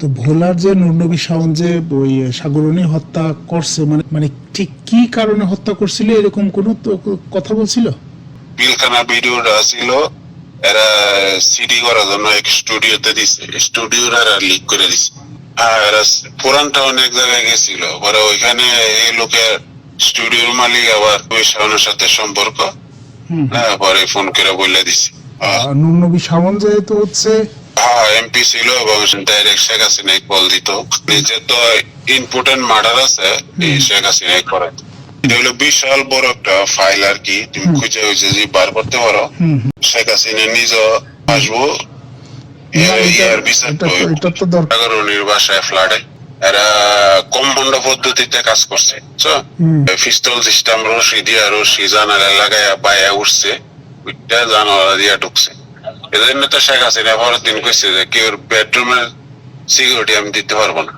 তো ভোলার যে নুরনবী শাওন যে ওই সাগরণী হত্যা করছে মানে মানে ঠিক কি কারণে হত্যা করছিল এরকম কোনো কথা বলছিল? পিলখানা ভিডিওটা ছিল এরা সিডি করার জন্য এক স্টুডিওতে দিছে স্টুডিওর এরা লিক করে দিছে। হ্যাঁ এরা পুরানটা অনেক জায়গায় গেছিল পরে ওইখানে এই লোকের স্টুডিওর মালিক আবার ওই শাওনের সাথে সম্পর্ক হুম। হ্যাঁ পরে ফোন করে বলে দিছি। আর নুরনবী শাওন যেহেতু হচ্ছে হ্যাঁ এমপি ছিল এবং ডাইরেক্ট শেখ হাসিনাই কল দিত। তো ইম্পর্টেন্ট মার্ডার আছে এই শেখ হাসিনাই করে। হলো বিশাল বড় একটা ফাইল আর কি তুমি খুঁজে বার করতে পারো। শেখ হাসিনা নিজ আসব। বাসায় ফ্লাডে এরা কম্পাউন্ড পদ্ধতিতে কাজ করছে পিস্তল সিস্টেম রশি দিয়া রশি জানালা লাগাইয়া পায়া উঠছে জানালা দিয়া ঢুকছে। এজন্য তো শেখ হাসিনা পরের দিন কইছে যে কেউ বেডরুমের সিকিউরিটি আমি দিতে পারব না।